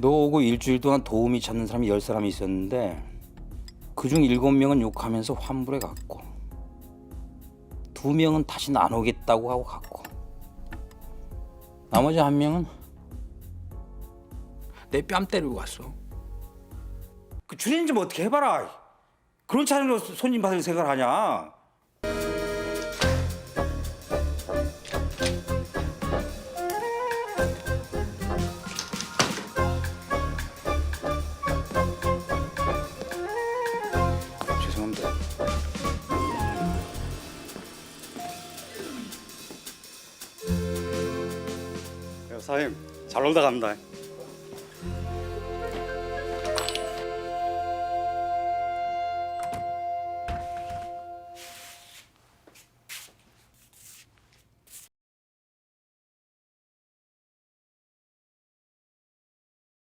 너 오고 일주일 동안 도움이 찾는 사람이 열 사람이 있었는데 그중 일곱 명은 욕하면서 환불해 갔고 두 명은 다시 안 오겠다고 하고 갔고 나머지 한 명은 내 뺨 때리고 갔어. 그 주인 좀 어떻게 해봐라. 그런 차량으로 손님 받을 생각을 하냐? 사장님 잘 놀다 갑니다.